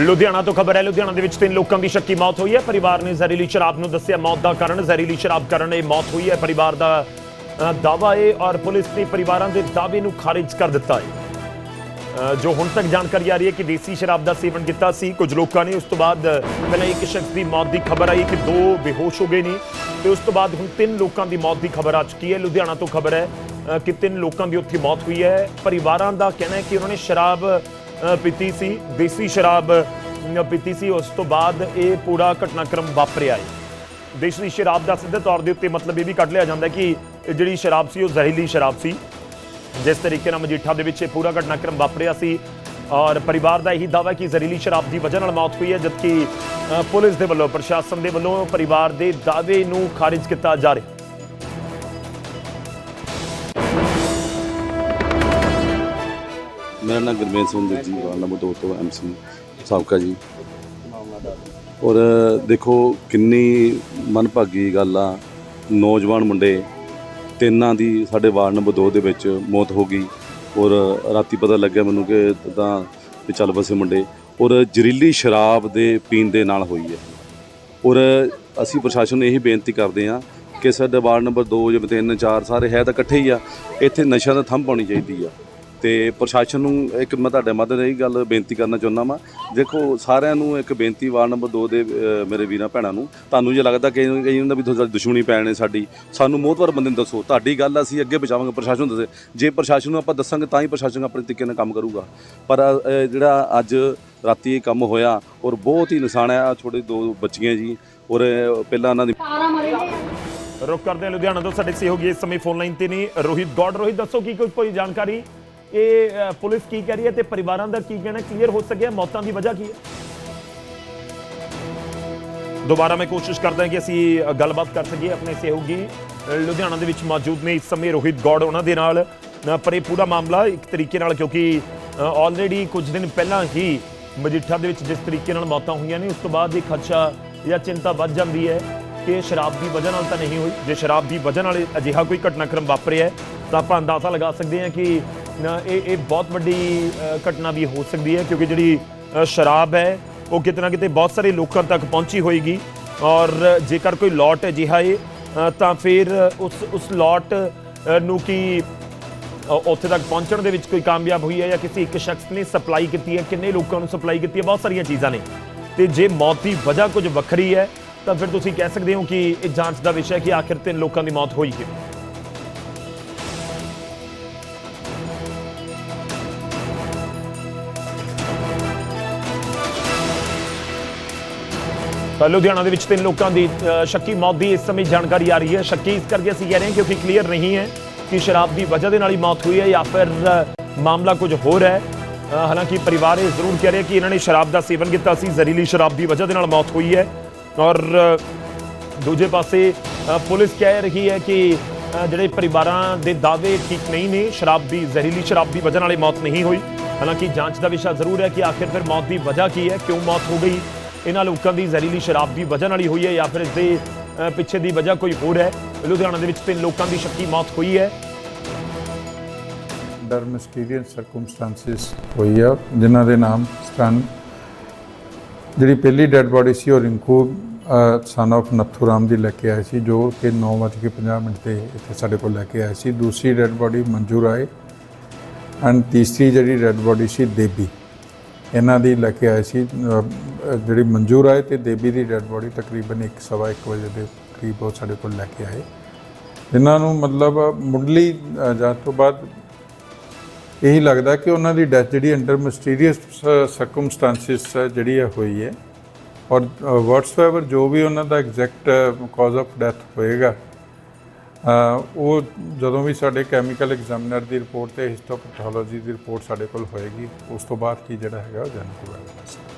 ਲੁਧਿਆਣਾ ਤੋਂ ਖਬਰ ਹੈ ਲੁਧਿਆਣਾ ਦੇ ਵਿੱਚ ਤਿੰਨ ਲੋਕਾਂ ਦੀ ਸ਼ੱਕੀ ਮੌਤ ਹੋਈ ਹੈ। ਪਰਿਵਾਰ ਨੇ ਜ਼ਹਿਰੀਲੀ ਸ਼ਰਾਬ ਨੂੰ ਦੱਸਿਆ ਮੌਤ ਦਾ ਕਾਰਨ। ਜ਼ਹਿਰੀਲੀ ਸ਼ਰਾਬ ਕਾਰਨ ਇਹ ਮੌਤ ਹੋਈ ਹੈ। ਪਰਿਵਾਰ ਦਾ ਅ, ਦਾਅਵਾ ਹੈ ਔਰ ਪੁਲਿਸ ਨੇ ਪਰਿਵਾਰਾਂ ਦੇ ਦਾਅਵੇ ਨੂੰ ਖਾਰਿਜ ਕਰ ਦਿੱਤਾ ਹੈ। ਜੋ ਹੁਣ ਤੱਕ ਜਾਣਕਾਰੀ ਆ ਰਹੀ ਹੈ ਕਿ ਦੇਸੀ ਸ਼ਰਾਬ ਦਾ ਸੇਵਨ ਕੀਤਾ ਸੀ ਕੁਝ ਲੋਕਾਂ ਨੇ। ਉਸ ਤੋਂ ਬਾਅਦ ਪਹਿਲਾਂ ਇੱਕ ਸ਼ਖਸ ਦੀ ਮੌਤ ਦੀ ਖਬਰ ਆਈ ਕਿ ਦੋ ਬੇਹੋਸ਼ ਹੋ ਗਏ ਨੇ ਤੇ ਉਸ ਤੋਂ ਬਾਅਦ ਹੁਣ ਤਿੰਨ ਲੋਕਾਂ ਦੀ ਮੌਤ ਦੀ ਖਬਰ ਆ ਚੁੱਕੀ ਹੈ। ਲੁਧਿਆਣਾ ਤੋਂ ਖਬਰ ਹੈ ਕਿ ਤਿੰਨ ਲੋਕਾਂ ਦੀ ਉੱਥੇ ਮੌਤ ਹੋਈ ਹੈ। ਪਰਿਵਾਰਾਂ ਦਾ ਕਹਿਣਾ ਹੈ ਕਿ ਉਹਨਾਂ ਨੇ ਸ਼ਰਾਬ ਪੀਤੀ ਸੀ, ਦੇਸੀ ਸ਼ਰਾਬ ਪੀਤੀ ਸੀ। ਉਸ ਤੋਂ ਬਾਅਦ ਇਹ ਪੂਰਾ ਘਟਨਾਕ੍ਰਮ ਵਾਪਰਿਆ ਹੈ। ਦੇਸੀ ਸ਼ਰਾਬ ਦਾ ਸਿੱਧੇ ਤੌਰ ਦੇ ਉੱਤੇ ਮਤਲਬ ਇਹ ਵੀ ਕੱਢ ਲਿਆ ਜਾਂਦਾ ਕਿ ਇਹ ਜਿਹੜੀ ਸ਼ਰਾਬ ਸੀ, ਉਹ ਜ਼ਹਿਰੀਲੀ ਸ਼ਰਾਬ ਸੀ। ਜਿਸ ਤਰੀਕੇ ਨਾਲ ਮਜੀਠਾ ਦੇ ਵਿੱਚ ਇਹ ਪੂਰਾ ਘਟਨਾਕ੍ਰਮ ਵਾਪਰਿਆ ਸੀ ਔਰ ਪਰਿਵਾਰ ਦਾ ਇਹੀ ਦਾਅਵਾ ਕਿ ਜ਼ਹਿਰੀਲੀ ਸ਼ਰਾਬ ਦੀ ਵਜ੍ਹਾ ਨਾਲ ਮੌਤ ਹੋਈ ਹੈ, ਜਦਕਿ ਪੁਲਿਸ ਦੇ ਵੱਲੋਂ, ਪ੍ਰਸ਼ਾਸਨ ਦੇ ਵੱਲੋਂ ਪਰਿਵਾਰ ਦੇ ਦਾਅਵੇ ਨੂੰ ਖਾਰਿਜ ਕੀਤਾ ਜਾ ਰਿਹਾ ਮੇਰਾ ਨਾਮ ਗੁਰਮੇਲ ਸਿੰਘ ਜੀ ਜੀ ਵਾਰਡ ਨੰਬਰ 2 ਤੋਂ ਐਮਸੀ ਸਾਬਕਾ ਜੀ। ਔਰ ਦੇਖੋ, ਕਿੰਨੀ ਮਨਭਾਗੀ ਗੱਲ ਆ। ਨੌਜਵਾਨ ਮੁੰਡੇ, ਤਿੰਨਾਂ ਦੀ ਸਾਡੇ ਵਾਰਡ ਨੰਬਰ 2 ਦੇ ਵਿੱਚ ਮੌਤ ਹੋ ਗਈ। ਔਰ ਰਾਤੀ ਪਤਾ ਲੱਗਿਆ ਮੈਨੂੰ ਕਿ ਤਾਂ ਵੀ ਚੱਲ ਬਸੇ ਮੁੰਡੇ। ਔਰ ਜ਼ਹਿਰੀਲੀ ਸ਼ਰਾਬ ਦੇ ਪੀਣ ਦੇ ਨਾਲ ਹੋਈ ਹੈ। ਔਰ ਅਸੀਂ ਪ੍ਰਸ਼ਾਸਨ ਨੂੰ ਇਹੀ ਬੇਨਤੀ ਕਰਦੇ ਹਾਂ ਕਿ ਸਾਡੇ ਵਾਰਡ ਨੰਬਰ 2 ਜਿਵੇਂ 3 4 ਸਾਰੇ ਹੈ ਤਾਂ ਇਕੱਠੇ ਹੀ ਆ। ਇੱਥੇ ਨਸ਼ਿਆਂ ਦਾ ਥੰਮ ਪਾਉਣੀ ਚਾਹੀਦੀ ਆ। ਤੇ ਪ੍ਰਸ਼ਾਸਨ ਨੂੰ ਇੱਕ ਮੈਂ ਤੁਹਾਡੇ ਮਾਧਿਅਮ ਰਾਹੀਂ ਗੱਲ ਬੇਨਤੀ ਕਰਨਾ ਚਾਹੁੰਦਾ ਵਾਂ। ਦੇਖੋ ਸਾਰਿਆਂ ਨੂੰ ਇੱਕ ਬੇਨਤੀ ਵਾਰਡ ਨੰਬਰ 2 ਦੇ ਮੇਰੇ ਵੀਰਾਂ ਭੈਣਾਂ ਨੂੰ ਤੁਹਾਨੂੰ ਜੇ ਲੱਗਦਾ ਕਿ ਕਈ ਹੁੰਦਾ ਵੀ ਤੁਹਾਡੀ ਦੁਸ਼ਮਣੀ ਪੈਣੇ ਸਾਡੀ ਸਾਨੂੰ ਮੋਹਤਵਰ ਬੰਦੇ ਨੂੰ ਦੱਸੋ। ਤੁਹਾਡੀ ਗੱਲ ਅਸੀਂ ਅੱਗੇ ਪਹੁੰਚਾਵਾਂਗੇ ਪ੍ਰਸ਼ਾਸਨ ਨੂੰ ਦੱਸੇ। ਜੇ ਪ੍ਰਸ਼ਾਸਨ ਨੂੰ ਆਪਾਂ ਦੱਸਾਂਗੇ ਤਾਂ ਹੀ ਪ੍ਰਸ਼ਾਸਨ ਆਪਣੇ ਤਰੀਕੇ ਨਾਲ ਕੰਮ ਕਰੂਗਾ। ਪਰ ਜਿਹੜਾ ਅੱਜ ਰਾਤੀ ਇਹ ਕੰਮ ਹੋਇਆ ਔਰ ਬਹੁਤ ਹੀ ਨੁਕਸਾਨ ਆ ਛੋਟੇ ਦੋ ਬੱਚੀਆਂ ਜੀ ਔਰ ਪਹਿਲਾਂ ਉਹਨਾਂ ਦੀ ਰੁਕ ਕਰਦੇ ਹਾਂ ਲੁਧਿਆਣਾ ਤੋਂ ਸਾਡੇ ਸਹਿਯੋਗੀ ਇਸ ਸਮੇਂ ਫੋਨ ਲਾਈਨ ਤੇ ਨੇ। ਰੋਹਿਤ ਗੌਡ ਰੋਹਿਤ ਦੱਸੋ ਕੀ ਕੋਈ ਕੋਈ ਜਾਣਕਾਰੀ? ਇਹ ਪੁਲਿਸ ਕੀ ਕਹਿ ਰਹੀ ਹੈ ਤੇ ਪਰਿਵਾਰਾਂ ਦਾ ਕੀ ਕਹਿਣਾ? ਕਲੀਅਰ ਹੋ ਸਕਿਆ? ਮੌਤਾਂ ਦੀ ਵਜ੍ਹਾ ਕੀ ਹੈ? ਦੁਬਾਰਾ ਮੈਂ ਕੋਸ਼ਿਸ਼ ਕਰਦਾ ਕਿ ਅਸੀਂ ਗੱਲਬਾਤ ਕਰ ਸਕੀਏ ਆਪਣੇ ਸਹਿਯੋਗੀ। ਲੁਧਿਆਣਾ ਦੇ ਵਿੱਚ ਮੌਜੂਦ ਨੇ ਇਸ ਸਮੇਂ ਰੋਹਿਤ ਗੌੜ, ਉਹਨਾਂ ਦੇ ਨਾਲ। ਪਰ ਇਹ ਪੂਰਾ ਮਾਮਲਾ ਇੱਕ ਤਰੀਕੇ ਨਾਲ ਕਿਉਂਕਿ ਆਲਰੇਡੀ ਕੁਝ ਦਿਨ ਪਹਿਲਾਂ ਹੀ ਮਜੀਠਾ ਦੇ ਵਿੱਚ ਜਿਸ ਤਰੀਕੇ ਨਾਲ ਮੌਤਾਂ ਹੋਈਆਂ ਨੇ, ਉਸ ਤੋਂ ਬਾਅਦ ਇਹ ਖਦਸ਼ਾ ਜਾਂ ਚਿੰਤਾ ਵੱਧ ਜਾਂਦੀ ਹੈ ਕਿ ਸ਼ਰਾਬ ਦੀ ਵਜ੍ਹਾ ਨਾਲ ਤਾਂ ਨਹੀਂ ਹੋਈ। ਜੇ ਸ਼ਰਾਬ ਦੀ ਵਜ੍ਹਾ ਨਾਲ ਅਜਿਹਾ ਕੋਈ ਘਟਨਾਕ੍ਰਮ ਵਾਪਰਿਆ ਤਾਂ ਆਪਾਂ ਅੰਦਾਜ਼ਾ ਲਗਾ ਸਕਦੇ ਹਾਂ ਕਿ ਨਾ ਇਹ ਇਹ ਬਹੁਤ ਵੱਡੀ ਘਟਨਾ ਵੀ ਹੋ ਸਕਦੀ ਹੈ ਕਿਉਂਕਿ ਜਿਹੜੀ ਸ਼ਰਾਬ ਹੈ ਉਹ ਕਿਤੇ ਨਾ ਕਿਤੇ ਬਹੁਤ ਸਾਰੇ ਲੋਕਾਂ ਤੱਕ ਪਹੁੰਚੀ ਹੋਏਗੀ। ਔਰ ਜੇਕਰ ਕੋਈ ਲੋਟ ਅਜਿਹਾ ਹੈ ਅ, ਤਾਂ ਫਿਰ ਉਸ ਉਸ ਲੋਟ ਨੂੰ ਕੀ ਉੱਥੇ ਤੱਕ ਪਹੁੰਚਣ ਦੇ ਵਿੱਚ ਕੋਈ ਕਾਮਯਾਬ ਹੋਈ ਹੈ ਜਾਂ ਕਿਸੇ ਇੱਕ ਸ਼ਖਸ ਨੇ ਸਪਲਾਈ ਕੀਤੀ ਹੈ ਕਿੰਨੇ ਲੋਕਾਂ ਨੂੰ ਸਪਲਾਈ ਕੀਤੀ ਹੈ ਬਹੁਤ ਸਾਰੀਆਂ ਚੀਜ਼ਾਂ ਨੇ। ਤੇ ਜੇ ਮੌਤ ਦੀ ਵਜ੍ਹਾ ਕੁਝ ਵੱਖਰੀ ਹੈ ਤਾਂ ਫਿਰ ਤੁਸੀਂ ਕਹਿ ਸਕਦੇ ਹੋ ਕਿ ਇਹ ਜਾਂਚ ਦਾ ਵਿਸ਼ਾ ਹੈ ਕਿ ਆਖਿਰ ਤਿੰਨ ਲੋਕਾਂ ਦੀ ਮੌਤ ਹੋਈ ਕਿਵੇਂ? ਲੁਧਿਆਣਾ ਦੇ ਵਿੱਚ ਤਿੰਨ ਲੋਕਾਂ ਦੀ ਸ਼ੱਕੀ ਮੌਤ ਦੀ ਇਸ ਸਮੇਂ ਜਾਣਕਾਰੀ ਆ ਰਹੀ ਹੈ। ਸ਼ੱਕੀ ਇਸ ਕਰਕੇ ਅਸੀਂ ਕਹਿ ਰਹੇ ਹਾਂ ਕਿਉਂਕਿ ਕਲੀਅਰ ਨਹੀਂ ਹੈ ਕਿ ਸ਼ਰਾਬ ਦੀ ਵਜ੍ਹਾ ਦੇ ਨਾਲ ਹੀ ਮੌਤ ਹੋਈ ਹੈ ਜਾਂ ਫਿਰ ਮਾਮਲਾ ਕੁਝ ਹੋਰ ਹੈ। ਹਾਲਾਂਕਿ ਪਰਿਵਾਰ ਇਹ ਜ਼ਰੂਰ ਕਹਿ ਰਿਹਾ ਕਿ ਇਹਨਾਂ ਨੇ ਸ਼ਰਾਬ ਦਾ ਸੇਵਨ ਕੀਤਾ ਸੀ, ਜ਼ਹਿਰੀਲੀ ਸ਼ਰਾਬ ਦੀ ਵਜ੍ਹਾ ਦੇ ਨਾਲ ਮੌਤ ਹੋਈ ਹੈ ਔਰ ਦੂਜੇ ਪਾਸੇ ਪੁਲਿਸ ਕਹਿ ਰਹੀ ਹੈ ਕਿ ਜਿਹੜੇ ਪਰਿਵਾਰਾਂ ਦੇ ਦਾਅਵੇ ਠੀਕ ਨਹੀਂ ਨੇ, ਸ਼ਰਾਬ ਦੀ, ਜ਼ਹਿਰੀਲੀ ਸ਼ਰਾਬ ਦੀ ਵਜ੍ਹਾ ਨਾਲ ਇਹ ਮੌਤ ਨਹੀਂ ਹੋਈ। ਹਾਲਾਂਕਿ ਜਾਂਚ ਦਾ ਵਿਸ਼ਾ ਜ਼ਰੂਰ ਹੈ ਕਿ ਆਖਿਰ ਫਿਰ ਮੌਤ ਦੀ ਵਜ੍ਹਾ ਕੀ ਹੈ, ਕਿਉਂ ਮੌਤ ਹੋ ਗਈ ਇਹਨਾਂ ਲੋਕਾਂ ਦੀ ਜ਼ਹਿਰੀਲੀ ਸ਼ਰਾਬ ਦੀ ਵਜ੍ਹਾ ਨਾਲ ਹੀ ਹੋਈ ਹੈ ਜਾਂ ਫਿਰ ਇਸ ਦੇ ਪਿੱਛੇ ਦੀ ਵਜ੍ਹਾ ਕੋਈ ਹੋਰ ਹੈ? ਲੁਧਿਆਣਾ ਦੇ ਵਿੱਚ ਤਿੰਨ ਲੋਕਾਂ ਦੀ ਸ਼ੱਕੀ ਮੌਤ ਹੋਈ ਹੈ। ਅੰਡਰ ਮਿਸਟੀਰੀਅਸ ਸਰਕਮਸਟੈਂਸਿਸ ਹੋਈ ਆ, ਜਿਨ੍ਹਾਂ ਦੇ ਨਾਮ ਸਟਨ ਜਿਹੜੀ ਪਹਿਲੀ ਡੈੱਡ ਬੋਡੀ ਸੀ ਉਹ ਰਿੰਕੂ ਸਨ of ਨੱਥੂ ਰਾਮ ਦੀ ਲੈ ਕੇ ਆਏ ਸੀ, ਜੋ ਕਿ 9:50 ਮਿੰਟ ਤੇ ਇੱਥੇ ਸਾਡੇ ਕੋਲ ਲੈ ਕੇ ਆਏ ਸੀ। ਦੂਸਰੀ dead body Manju Rai and ਤੀਸਰੀ ਜਿਹੜੀ ਡੈੱਡ ਬੋਡੀ ਸੀ ਦੇਬੀ, ਇਹਨਾਂ ਦੀ ਲੈ ਕੇ ਆਏ ਸੀ ਜਿਹੜੀ ਮਨਜ਼ੂਰ ਆਏ ਤੇ ਦੇਬੀ ਦੀ ਡੈੱਡ ਬੋਡੀ ਤਕਰੀਬਨ 1:30 ਵਜੇ ਦੇ ਕਰੀਬ ਉਹ ਸਾਡੇ ਕੋਲ ਲੈ ਕੇ ਆਏ। ਜਿਨ੍ਹਾਂ ਨੂੰ ਮਤਲਬ ਮੁੱਢਲੀ ਅਹ, ਜਾਂਚ ਤੋਂ ਬਾਅਦ ਇਹੀ ਲੱਗਦਾ ਕਿ ਉਹਨਾਂ ਦੀ ਡੈਥ ਜਿਹੜੀ ਅੰਡਰ ਮਿਸਟੀਰੀਅਸ ਸਰਕਮਸਟੈਂਸਿਸ ਜਿਹੜੀ ਹੈ ਹੋਈ ਹੈ। ਔਰ ਵਾਟਸਐਵਰ ਜੋ ਵੀ ਉਹਨਾਂ ਦਾ ਐਗਜ਼ੈਕਟ ਕਾਜ਼ ਆਫ ਡੈਥ ਹੋਏਗਾ ਉਹ ਜਦੋਂ ਵੀ ਸਾਡੇ ਕੈਮੀਕਲ ਐਗਜ਼ਾਮੀਨਰ ਦੀ ਰਿਪੋਰਟ ਤੇ ਹਿਸਟੋਪੈਥੋਲੋਜੀ ਦੀ ਰਿਪੋਰਟ ਸਾਡੇ ਕੋਲ ਹੋਏਗੀ ਉਸ ਤੋਂ ਬਾਅਦ ਕੀ ਜਿਹੜਾ ਹੈਗਾ ਉਹ ਜਾਣੂ ਹੋਵੇਗਾ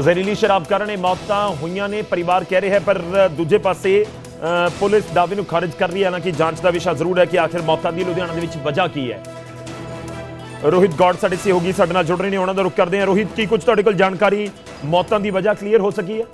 ਜ਼ਹਿਰੀਲੀ ਸ਼ਰਾਬ ਕਾਰਨ ਇਹ ਮੌਤਾਂ ਹੋਈਆਂ ਨੇ, ਪਰਿਵਾਰ ਕਹਿ ਰਿਹਾ ਪਰ ਦੂਜੇ ਪਾਸੇ ਪੁਲਿਸ ਦਾਅਵੇ ਨੂੰ ਖਾਰਜ ਕਰ ਰਹੀ ਹੈ। ਹਾਲਾਂਕਿ ਜਾਂਚ ਦਾ ਵਿਸ਼ਾ ਜ਼ਰੂਰ ਹੈ ਕਿ ਆਖਿਰ ਮੌਤਾਂ ਦੀ ਲੁਧਿਆਣਾ ਦੇ ਵਿੱਚ ਵਜ੍ਹਾ ਕੀ ਹੈ। ਰੋਹਿਤ ਗੌਡ ਸਾਡੇ ਸਹਿਯੋਗੀ ਸਾਡੇ ਨਾਲ ਜੁੜ ਰਹੇ ਨੇ, ਉਹਨਾਂ ਦਾ ਰੁਖ ਕਰਦੇ ਹਾਂ। ਰੋਹਿਤ, ਕੀ ਕੁਝ ਤੁਹਾਡੇ ਕੋਲ ਜਾਣਕਾਰੀ ਮੌਤਾਂ ਦੀ ਵਜ੍ਹਾ ਕਲੀਅਰ ਹੋ ਸਕੀ ਹੈ?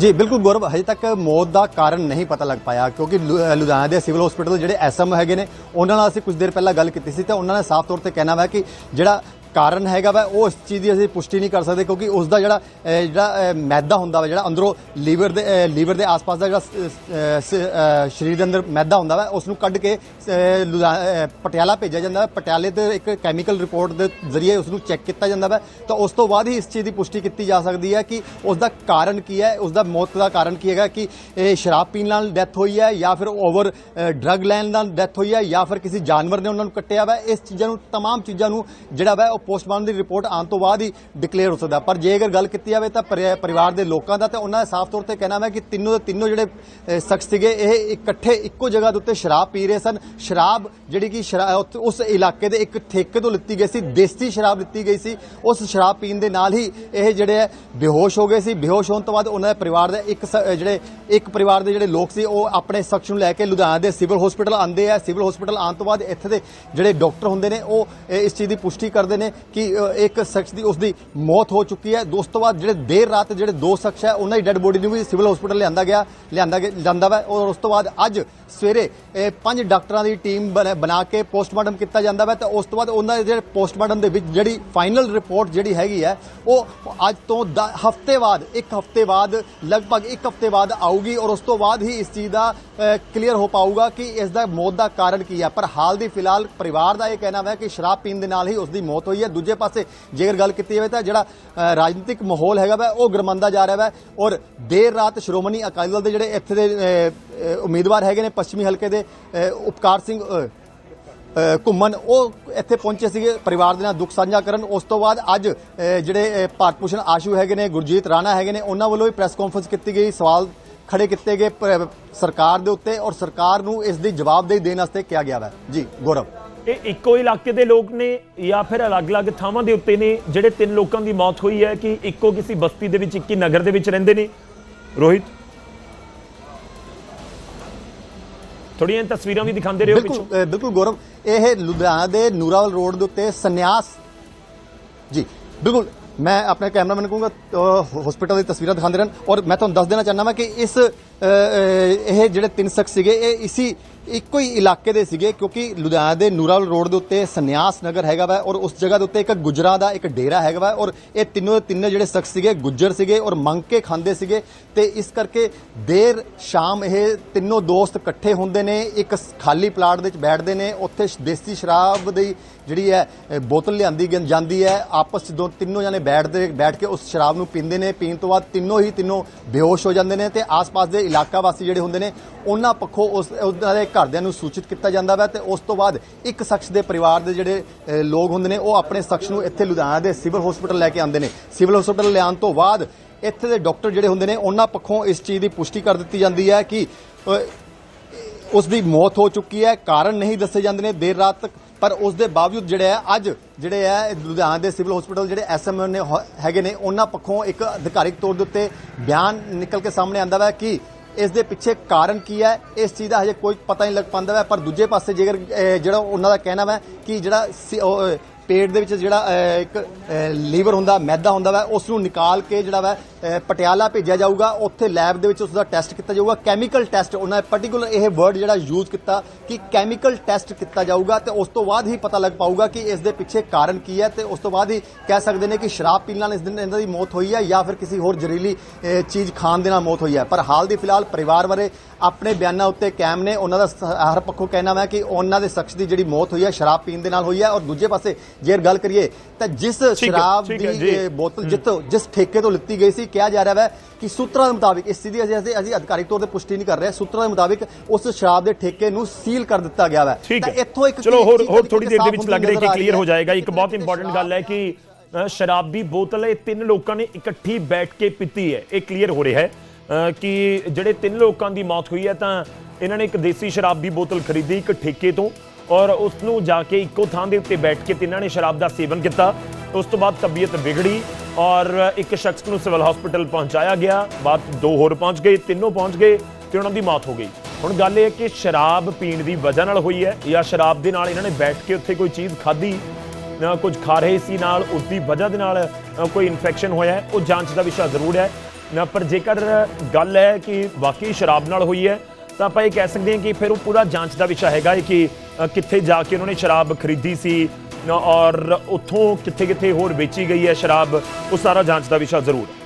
ਜੀ ਬਿਲਕੁਲ ਗੌਰਵ ਹਜੇ ਤੱਕ ਮੌਤ ਦਾ ਕਾਰਨ ਨਹੀਂ ਪਤਾ ਲੱਗ ਪਾਇਆ ਕਿਉਂਕਿ ਲੁ- ਅ, ਲੁਧਿਆਣਾ ਦੇ ਸਿਵਲ ਹਸਪੀਟਲ ਜਿਹੜੇ ਐਸਐਮ ਹੈਗੇ ਨੇ ਉਹਨਾਂ ਨਾਲ ਅਸੀਂ ਕੁਝ ਦੇਰ ਪਹਿਲਾਂ ਗੱਲ ਕੀਤੀ ਸੀ ਤੇ ਉਹਨਾਂ ਨੇ ਸਾਫ਼ ਤੌਰ ਤੇ ਕਹਿਣਾ ਵਾ ਕਿ ਜਿਹੜਾ ਕਾਰਨ ਹੈਗਾ ਵਾ ਉਹ ਇਸ ਚੀਜ਼ ਦੀ ਅਸੀਂ ਪੁਸ਼ਟੀ ਨਹੀਂ ਕਰ ਸਕਦੇ ਕਿਉਂਕਿ ਉਸ ਦਾ ਜਿਹੜਾ ਅ, ਜਿਹੜਾ ਅ, ਮੈਦਾ ਹੁੰਦਾ ਵਾ ਜਿਹੜਾ ਅੰਦਰੋਂ ਲੀਵਰ ਦੇ ਅ, ਲੀਵਰ ਦੇ ਆਸ-ਪਾਸ ਦਾ ਜਿਹੜਾ ਸ- ਅ, ਸ- ਅ, ਸਰੀਰ ਦੇ ਅੰਦਰ ਮੈਦਾ ਹੁੰਦਾ ਵਾ ਉਸ ਨੂੰ ਕੱਢ ਕੇ ਅ, ਲੁਧਿਆ- ਅ, ਪਟਿਆਲਾ ਭੇਜਿਆ ਜਾਂਦਾ ਹੈ ਪਟਿਆਲੇ ਤੇ ਇੱਕ ਕੈਮੀਕਲ ਰਿਪੋਰਟ ਦੇ ਜ਼ਰੀਏ ਉਸ ਨੂੰ ਚੈੱਕ ਕੀਤਾ ਜਾਂਦਾ ਵਾ ਤਾਂ ਉਸ ਤੋਂ ਬਾਅਦ ਹੀ ਇਸ ਚੀਜ਼ ਦੀ ਪੁਸ਼ਟੀ ਕੀਤੀ ਜਾ ਸਕਦੀ ਹੈ ਕਿ ਉਸ ਦਾ ਕਾਰਨ ਕੀ ਹੈ ਉਸ ਦਾ ਮੌਤ ਦਾ ਕਾਰਨ ਕੀ ਹੈਗਾ ਕਿ ਇਹ ਸ਼ਰਾਬ ਪੀਣ ਨਾਲ ਡੈਥ ਹੋਈ ਹੈ ਜਾਂ ਫਿਰ ਓਵਰ ਡਰੱਗ ਲੈਣ ਨਾਲ ਡੈਥ ਹੋਈ ਹੈ ਜਾਂ ਫਿਰ ਕਿਸੇ ਜਾਨਵਰ ਨੇ ਉਹਨਾਂ ਨੂੰ ਕੱਟਿਆ ਵਾ ਇਸ ਚੀਜ਼ਾਂ ਨੂੰ तमाम ਚੀਜ਼ਾਂ ਨੂੰ ਜਿਹੜਾ ਵਾ ਉਹ ਪੋਸਟਮਾਰਟਮ ਦੀ ਰਿਪੋਰਟ ਆਉਣ ਤੋਂ ਬਾਅਦ ਹੀ ਡਿਕਲੇਅਰ ਹੋ ਸਕਦਾ। ਪਰ ਜੇ ਅਗਰ ਗੱਲ ਕੀਤੀ ਜਾਵੇ ਤਾਂ ਪਰਿਵਾਰ ਦੇ ਲੋਕਾਂ ਦਾ ਤਾਂ ਉਹਨਾਂ ਦਾ ਸਾਫ਼ ਤੌਰ ਤੇ ਕਹਿਣਾ ਹੈ ਕਿ ਤਿੰਨੋਂ ਦੇ ਤਿੰਨੋਂ ਜਿਹੜੇ ਸ਼ਖਸ ਸੀਗੇ, ਇਹ ਇਕੱਠੇ ਇੱਕੋ ਜਗ੍ਹਾ ਦੇ ਉੱਤੇ ਸ਼ਰਾਬ ਪੀ ਰਹੇ ਸਨ। ਸ਼ਰਾਬ ਜਿਹੜੀ ਕਿ ਸ਼ਰਾ- ਉੱਥੇ- ਉਸ ਇਲਾਕੇ ਦੇ ਇੱਕ ਠੇਕੇ ਤੋਂ ਲਿੱਤੀ ਗਈ ਸੀ, ਦੇਸੀ ਸ਼ਰਾਬ ਲਿੱਤੀ ਗਈ ਸੀ। ਉਸ ਸ਼ਰਾਬ ਪੀਣ ਦੇ ਨਾਲ ਹੀ ਇਹ ਜਿਹੜੇ ਹੈ, ਬੇਹੋਸ਼ ਹੋ ਗਏ ਸੀ। ਬੇਹੋਸ਼ ਹੋਣ ਤੋਂ ਬਾਅਦ ਉਹਨਾਂ ਦੇ ਪਰਿਵਾਰ ਦੇ ਇੱਕ ਸ- ਜਿਹੜੇ, ਇੱਕ ਪਰਿਵਾਰ ਦੇ ਜਿਹੜੇ ਲੋਕ ਸੀ, ਉਹ ਆਪਣੇ ਸ਼ਖਸ ਨੂੰ ਲੈ ਕੇ ਲੁਧਿਆਣਾ ਦੇ ਸਿਵਲ ਹਸਪੀਟਲ ਆਉਂਦੇ ਆ। ਸਿਵਲ ਹਸਪੀਟਲ ਆਉਣ ਤੋਂ ਬਾਅਦ ਇੱਥੇ ਦੇ ਜਿਹੜੇ ਡਾਕਟਰ ਹੁੰਦੇ ਨੇ, ਉਹ ਇਸ ਚੀਜ਼ ਦੀ ਪੁਸ਼ਟੀ ਕਰਦੇ ਨੇ ਕਿ ਇੱਕ ਸ਼ਖਸ ਦੀ ਉਸ ਦੀ ਮੌਤ ਹੋ ਚੁੱਕੀ ਹੈ। ਉਸ ਤੋਂ ਬਾਅਦ ਜਿਹੜੇ ਦੇਰ ਰਾਤ ਜਿਹੜੇ ਦੋ ਸ਼ਖਸ ਹੈ, ਉਹਨਾਂ ਦੀ ਡੈੱਡ ਬੋਡੀ ਨੂੰ ਵੀ ਸਿਵਲ ਹਸਪੀਟਲ ਲਿਆਂਦਾ ਗਿਆ, ਲਿਆਂਦਾ ਗਿਆ- ਜਾਂਦਾ ਵਾ ਔਰ ਉਸ ਤੋਂ ਬਾਅਦ ਅੱਜ ਸਵੇਰੇ ਪੰਜ ਡਾਕਟਰਾਂ ਦੀ ਟੀਮ ਬਣਾ- ਬਣਾ ਕੇ ਪੋਸਟਮਾਰਟਮ ਕੀਤਾ ਜਾਂਦਾ ਵਾ ਤੇ ਉਸ ਤੋਂ ਬਾਅਦ ਉਹਨਾਂ ਦੇ ਜਿਹੜੇ ਪੋਸਟਮਾਰਟਮ ਦੇ ਵਿੱਚ ਜਿਹੜੀ ਫਾਈਨਲ ਰਿਪੋਰਟ ਜਿਹੜੀ ਹੈਗੀ ਹੈ, ਉਹ ਅੱਜ ਤੋਂ ਹਫ਼ਤੇ ਬਾਅਦ, ਇੱਕ ਹਫ਼ਤੇ ਬਾਅਦ, ਲਗਭਗ ਇੱਕ ਹਫ਼ਤੇ ਬਾਅਦ ਆਊਗੀ ਔਰ ਉਸ ਤੋਂ ਬਾਅਦ ਹੀ ਇਸ ਚੀਜ਼ ਦਾ ਕਲੀਅਰ ਹੋ ਪਾਊਗਾ ਕਿ ਇਸ ਦਾ ਮੌਤ ਦਾ ਕਾਰਨ ਕੀ ਹੈ। ਪਰ ਹਾਲ ਦੀ ਫਿਲਹਾਲ ਪਰਿਵਾਰ ਦਾ ਇਹ ਕਹਿਣਾ ਹੈ ਕਿ ਸ਼ਰਾਬ ਪੀਣ ਦੇ ਨਾਲ ਹੀ ਉਸ ਦੀ ਮੌਤ ਹੋਈ ਹੈ ਦੂਜੇ ਪਾਸੇ ਜੇਕਰ ਗੱਲ ਕੀਤੀ ਜਾਵੇ ਤਾਂ ਜਿਹੜਾ ਰਾਜਨੀਤਿਕ ਮਾਹੌਲ ਹੈਗਾ ਵਾ, ਉਹ ਗਰਮਾਂਦਾ ਜਾ ਰਿਹਾ ਵਾ ਔਰ ਦੇਰ ਰਾਤ ਸ਼੍ਰੋਮਣੀ ਅਕਾਲੀ ਦਲ ਦੇ ਜਿਹੜੇ ਇੱਥੇ ਦੇ ਉਮੀਦਵਾਰ ਹੈਗੇ ਨੇ ਪੱਛਮੀ ਹਲਕੇ ਦੇ ਉਪਕਾਰ ਸਿੰਘ ਘੁੰਮਣ, ਉਹ ਇੱਥੇ ਪਹੁੰਚੇ ਸੀਗੇ ਪਰਿਵਾਰ ਦੇ ਨਾਲ ਦੁੱਖ ਸਾਂਝਾ ਕਰਨ। ਉਸ ਤੋਂ ਬਾਅਦ ਅੱਜ ਜਿਹੜੇ ਭਾਰਤ ਭੂਸ਼ਣ ਆਸ਼ੂ ਹੈਗੇ ਨੇ, ਗੁਰਜੀਤ ਰਾਣਾ ਹੈਗੇ ਨੇ, ਉਹਨਾਂ ਵੱਲੋਂ ਵੀ ਪ੍ਰੈਸ ਕਾਨਫਰੰਸ ਕੀਤੀ ਗਈ। ਸਵਾਲ ਖੜੇ ਕੀਤੇ ਗਏ ਸਰਕਾਰ ਦੇ ਉੱਤੇ ਔਰ ਸਰਕਾਰ ਨੂੰ ਇਸ ਦੀ ਜਵਾਬਦੇਹੀ ਦੇਣ ਵਾਸਤੇ ਕਿਹਾ ਗਿਆ ਹੈ ਜੀ, ਗੌਰਵ। ਇਹ ਇੱਕੋ ਇਲਾਕੇ ਦੇ ਲੋਕ ਨੇ ਜਾਂ ਫਿਰ ਅਲੱਗ-ਅਲੱਗ ਥਾਵਾਂ ਦੇ ਉੱਤੇ ਨੇ ਜਿਹੜੇ ਤਿੰਨ ਲੋਕਾਂ ਦੀ ਮੌਤ ਹੋਈ ਹੈ ਕਿ ਇੱਕੋ ਕਿਸੇ ਬਸਤੀ ਦੇ ਵਿੱਚ ਇੱਕ ਨਗਰ ਦੇ ਵਿੱਚ ਰਹਿੰਦੇ ਨੇ? ਰੋਹਿਤ? ਥੋੜੀਆਂ ਤਸਵੀਰਾਂ ਵੀ ਦਿਖਾਉਂਦੇ ਰਹੋ ਪਿੱਛੋਂ। ਬਿਲਕੁਲ ਬਿਲਕੁਲ ਗੌਰਵ ਇਹ ਲੁਧਿਆਣਾ ਦੇ ਨੂਰਾਵਲ ਰੋਡ ਦੇ ਉੱਤੇ ਸੰਨਿਆਸ ਜੀ ਬਿਲਕੁਲ ਮੈਂ ਆਪਣੇ ਕੈਮਰਾਮੈਨ ਨੂੰ ਕਹੂੰਗਾ ਹਸਪੀਟਲ ਦੀ ਤਸਵੀਰਾਂ ਦਿਖਾਉਂਦੇ ਰਹਿਣ ਔਰ ਮੈਂ ਤੁਹਾਨੂੰ ਦੱਸ ਦੇਣਾ ਚਾਹੁੰਦਾ ਮੈਂ ਕਿ ਇਸ ਇਹ ਜਿਹੜੇ ਤਿੰਨ ਸ਼ਖਸ ਸੀਗੇ ਇਹ ਇਸੀ ਇੱਕੋ ਹੀ ਇਲਾਕੇ ਦੇ ਸੀਗੇ ਕਿਉਂਕਿ ਲੁਧਿਆਣਾ ਦੇ ਨੂਰਾਵਲ ਰੋਡ ਦੇ ਉੱਤੇ ਸੰਨਿਆਸ ਨਗਰ ਹੈਗਾ ਵਾ ਔਰ ਉਸ ਜਗ੍ਹਾ ਦੇ ਉੱਤੇ ਇੱਕ ਗੁਜਰਾਂ ਦਾ ਇੱਕ ਡੇਰਾ ਹੈਗਾ ਵਾ ਔਰ ਇਹ ਤਿੰਨੋਂ ਦੇ ਤਿੰਨੇ ਜਿਹੜੇ ਸ਼ਖਸ ਸੀਗੇ ਗੁੱਜਰ ਸੀਗੇ ਔਰ ਮੰਗ ਕੇ ਖਾਂਦੇ ਸੀਗੇ ਤੇ ਇਸ ਕਰਕੇ ਦੇਰ ਸ਼ਾਮ ਇਹ ਤਿੰਨੋਂ ਦੋਸਤ ਇਕੱਠੇ ਹੁੰਦੇ ਨੇ, ਇੱਕ ਖਾਲੀ ਪਲਾਟ ਦੇ ਵਿੱਚ ਬੈਠਦੇ ਨੇ, ਉੱਥੇ ਸ਼- ਦੇਸੀ ਸ਼ਰਾਬ ਦੀ ਜਿਹੜੀ ਹੈ ਬੋਤਲ ਲਿਆਂਦੀ ਗੰ- ਜਾਂਦੀ ਹੈ, ਆਪਸ 'ਚ ਦੋ ਤਿੰਨੋਂ ਜਣੇ ਬੈਠਦੇ, ਬੈਠ ਕੇ ਉਸ ਸ਼ਰਾਬ ਨੂੰ ਪੀਂਦੇ ਨੇ, ਪੀਣ ਤੋਂ ਬਾਅਦ ਤਿੰਨੋਂ ਹੀ ਤਿੰਨੋਂ ਬੇਹੋਸ਼ ਹੋ ਜਾਂਦੇ ਨੇ ਤੇ ਆਸ-ਪਾਸ ਦੇ ਇਲਾਕਾ ਵਾਸੀ ਜਿਹੜੇ ਹੁੰਦੇ ਨੇ, ਉਹਨਾਂ ਪੱਖੋਂ ਉਸ ਉਹਨਾਂ ਦੇ ਘਰਦਿਆਂ ਨੂੰ ਸੂਚਿਤ ਕੀਤਾ ਜਾਂਦਾ ਵਾ ਤੇ ਉਸ ਤੋਂ ਬਾਅਦ ਇੱਕ ਸ਼ਖਸ ਦੇ ਪਰਿਵਾਰ ਦੇ ਜਿਹੜੇ ਲੋਕ ਹੁੰਦੇ ਨੇ, ਉਹ ਆਪਣੇ ਸ਼ਖਸ ਨੂੰ ਇੱਥੇ ਲੁਧਿਆਣਾ ਦੇ ਸਿਵਲ ਹਸਪੀਟਲ ਲੈ ਕੇ ਆਉਂਦੇ ਨੇ। ਸਿਵਲ ਹਸਪੀਟਲ ਲਿਆਉਣ ਤੋਂ ਬਾਅਦ ਇੱਥੇ ਦੇ ਡਾਕਟਰ ਜਿਹੜੇ ਹੁੰਦੇ ਨੇ, ਉਹਨਾਂ ਪੱਖੋਂ ਇਸ ਚੀਜ਼ ਦੀ ਪੁਸ਼ਟੀ ਕਰ ਦਿੱਤੀ ਜਾਂਦੀ ਹੈ ਕਿ ਉਸ ਦੀ ਮੌਤ ਹੋ ਚੁੱਕੀ ਹੈ। ਕਾਰਨ ਨਹੀਂ ਦੱਸੇ ਜਾਂਦੇ ਨੇ ਦੇਰ ਰਾਤ ਤੱਕ, ਪਰ ਉਸ ਦੇ ਬਾਵਜੂਦ ਜਿਹੜੇ ਹੈ ਅੱਜ ਜਿਹੜੇ ਹੈ ਲੁਧਿਆਣਾ ਦੇ ਸਿਵਲ ਹਸਪੀਟਲ ਜਿਹੜੇ ਐਸਐਮਓ ਨੇ ਹੋ- ਹੈਗੇ ਨੇ, ਉਹਨਾਂ ਪੱਖੋਂ ਇੱਕ ਅਧਿਕਾਰਿਕ ਤੌਰ ਦੇ ਉੱਤੇ ਬਿਆਨ ਨਿਕਲ ਕੇ ਸਾਹਮਣੇ ਆਂਦਾ ਵਾ ਕਿ ਇਸ ਦੇ ਪਿੱਛੇ ਕਾਰਨ ਕੀ ਹੈ? ਇਸ ਚੀਜ਼ ਦਾ ਹਜੇ ਕੋਈ ਪਤਾ ਨਹੀਂ ਲੱਗ ਪਾਉਂਦਾ ਵਾ, ਪਰ ਦੂਜੇ ਪਾਸੇ ਜੇਕਰ ਜਿਹੜਾ ਉਹਨਾਂ ਦਾ ਕਹਿਣਾ ਵਾ ਕਿ ਜਿਹੜਾ ਪੇਟ ਦੇ ਵਿੱਚ ਜਿਹੜਾ ਇੱਕ ਲੀਵਰ ਹੁੰਦਾ, ਮੈਦਾ ਹੁੰਦਾ ਵਾ ਉਸ ਨੂੰ ਨਿਕਾਲ ਕੇ ਜਿਹੜਾ ਵਾ ਪਟਿਆਲਾ ਭੇਜਿਆ ਜਾਊਗਾ। ਉੱਥੇ ਲੈਬ ਦੇ ਵਿੱਚ ਉਸ ਦਾ ਟੈਸਟ ਕੀਤਾ ਜਾਊਗਾ। ਕੈਮੀਕਲ ਟੈਸਟ, ਉਹਨਾਂ ਨੇ ਪਾਰਟਿਕੂਲਰ ਇਹ ਵਰਡ ਜਿਹੜਾ ਯੂਜ਼ ਕੀਤਾ ਕਿ ਕੈਮੀਕਲ ਟੈਸਟ ਕੀਤਾ ਜਾਊਗਾ ਤੇ ਉਸ ਤੋਂ ਬਾਅਦ ਹੀ ਪਤਾ ਲੱਗ ਪਾਊਗਾ ਕਿ ਇਸ ਦੇ ਪਿੱਛੇ ਕਾਰਨ ਕੀ ਹੈ ਤੇ ਉਸ ਤੋਂ ਬਾਅਦ ਹੀ ਕਹਿ ਸਕਦੇ ਨੇ ਕਿ ਸ਼ਰਾਬ ਪੀਣ ਨਾਲ ਇਸ ਦਿਨ, ਇਹਨਾਂ ਦੀ ਮੌਤ ਹੋਈ ਹੈ ਜਾਂ ਫਿਰ ਕਿਸੇ ਹੋਰ ਜ਼ਹਿਰੀਲੀ ਚੀਜ਼ ਖਾਣ ਦੇ ਨਾਲ ਮੌਤ ਹੋਈ ਹੈ। ਪਰ ਹਾਲ ਦੀ ਫਿਲਹਾਲ ਪਰਿਵਾਰ ਬਾਰੇ ਆਪਣੇ ਬਿਆਨਾਂ ਉੱਤੇ ਕਾਇਮ ਨੇ। ਉਹਨਾਂ ਦਾ ਸ- ਹਰ ਪੱਖੋਂ ਕਹਿਣਾ ਹੈ ਕਿ ਉਹਨਾਂ ਦੇ ਸ਼ਖਸ ਦੀ ਜਿਹੜੀ ਮੌਤ ਹੋਈ ਹੈ ਸ਼ਰਾਬ ਪੀਣ ਦੇ ਨਾਲ ਹੋਈ ਹੈ ਔਰ ਦੂਜੇ ਪਾਸੇ ਜੇਕਰ ਗੱਲ ਕਰੀਏ ਤਾਂ ਜਿਸ ਸ਼ਰਾਬ ਠੀਕ ਹੈ, ਦੀ ਜੀ। ਅਹ, ਬੋਤਲ ਜਿੱਥੋਂ ਜਿਸ ਠੇਕੇ ਤੋਂ ਲਿੱਤੀ ਗਈ ਸੀ ਕਿਹਾ ਜਾ ਰਿਹਾ ਹੈ ਕਿ ਸੂਤਰਾਂ ਦੇ ਮੁਤਾਬਿਕ ਇਸ ਚੀਜ਼ ਦੀ ਅਸੀਂ ਅਸੀਂ- ਅਸੀਂ ਅਧਿਕਾਰਿਕ ਤੌਰ ਤੇ ਪੁਸ਼ਟੀ ਨਹੀਂ ਕਰ ਰਹੇ। ਸੂਤਰਾਂ ਦੇ ਮੁਤਾਬਿਕ ਉਸ ਸ਼ਰਾਬ ਦੇ ਠੇਕੇ ਨੂੰ ਸੀਲ ਕਰ ਦਿੱਤਾ ਗਿਆ ਹੈ ਠੀਕ ਤਾਂ ਹੈ। ਇੱਥੋਂ ਇੱਕ ਚਲੋ ਹੋਰ ਹੋਰ ਥੋੜੀ ਦੇਰ ਦੇ ਵਿੱਚ ਲੱਗ ਰਿਹਾ ਕਿ ਕਲੀਅਰ ਹੋ ਜਾਏਗਾ। ਇੱਕ ਬਹੁਤ ਇੰਪੋਰਟੈਂਟ ਗੱਲ ਹੈ ਕਿ ਅ, ਸ਼ਰਾਬੀ ਬੋਤਲ ਇਹ ਤਿੰਨ ਲੋਕਾਂ ਨੇ ਇਕੱਠੀ ਬੈਠ ਕੇ ਪੀਤੀ ਹੈ। ਇਹ ਕਲੀਅਰ ਹੋ ਰਿਹਾ ਹੈ। ਕਿ ਜਿਹੜੇ ਤਿੰਨ ਲੋਕਾਂ ਦੀ ਮੌਤ ਹੋਈ ਹੈ ਤਾਂ ਇਹਨਾਂ ਨੇ ਇੱਕ ਦੇਸੀ ਸ਼ਰਾਬ ਦੀ ਬੋਤਲ ਖਰੀਦੀ ਇੱਕ ਠੇਕੇ ਤੋਂ ਔਰ ਉਸ ਨੂੰ ਜਾ ਕੇ ਇੱਕੋ ਥਾਂ ਦੇ ਉੱਤੇ ਬੈਠ ਕੇ ਤਿੰਨਾਂ ਨੇ ਸ਼ਰਾਬ ਦਾ ਸੇਵਨ ਕੀਤਾ। ਉਸ ਤੋਂ ਬਾਅਦ ਤਬੀਅਤ ਵਿਗੜੀ ਔਰ ਇੱਕ ਸ਼ਖਸ ਨੂੰ ਸਿਵਲ ਹਸਪੀਟਲ ਪਹੁੰਚਾਇਆ ਗਿਆ। ਬਾਅਦ ਦੋ ਹੋਰ ਪਹੁੰਚ ਗਏ, ਤਿੰਨੋਂ ਪਹੁੰਚ ਗਏ ਤੇ ਉਹਨਾਂ ਦੀ ਮੌਤ ਹੋ ਗਈ। ਹੁਣ ਗੱਲ ਇਹ ਹੈ ਕਿ ਸ਼ਰਾਬ ਪੀਣ ਦੀ ਵਜ੍ਹਾ ਨਾਲ ਹੋਈ ਹੈ ਜਾਂ ਸ਼ਰਾਬ ਦੇ ਨਾਲ ਇਹਨਾਂ ਨੇ ਬੈਠ ਕੇ ਉੱਥੇ ਕੋਈ ਚੀਜ਼ ਖਾਧੀ ਕੁਝ ਖਾ ਰਹੇ ਸੀ, ਨਾਲ ਉਸ ਦੀ ਵਜ੍ਹਾ ਦੇ ਨਾਲ ਕੋਈ ਇਨਫੈਕਸ਼ਨ ਹੋਇਆ ਉਹ ਜਾਂਚ ਦਾ ਵਿਸ਼ਾ ਜ਼ਰੂਰ ਹੈ। ਨਾ, ਪਰ ਜੇਕਰ ਗੱਲ ਹੈ ਕਿ ਵਾਕਈ ਸ਼ਰਾਬ ਨਾਲ ਹੋਈ ਹੈ, ਤਾਂ ਆਪਾਂ ਇਹ ਕਹਿ ਸਕਦੇ ਹਾਂ ਕਿ ਫਿਰ ਉਹ ਪੂਰਾ ਜਾਂਚ ਦਾ ਵਿਸ਼ਾ ਹੈਗਾ ਹੈ ਕਿ ਕਿੱਥੇ ਜਾ ਕੇ ਉਹਨਾਂ ਨੇ ਸ਼ਰਾਬ ਖਰੀਦੀ ਸੀ ਔਰ ਉੱਥੋਂ ਕਿੱਥੇ ਕਿੱਥੇ ਹੋਰ ਵੇਚੀ ਗਈ ਹੈ ਸ਼ਰਾਬ, ਉਹ ਸਾਰਾ ਜਾਂਚ ਦਾ ਵਿਸ਼ਾ ਜ਼ਰੂਰ ਹੈ।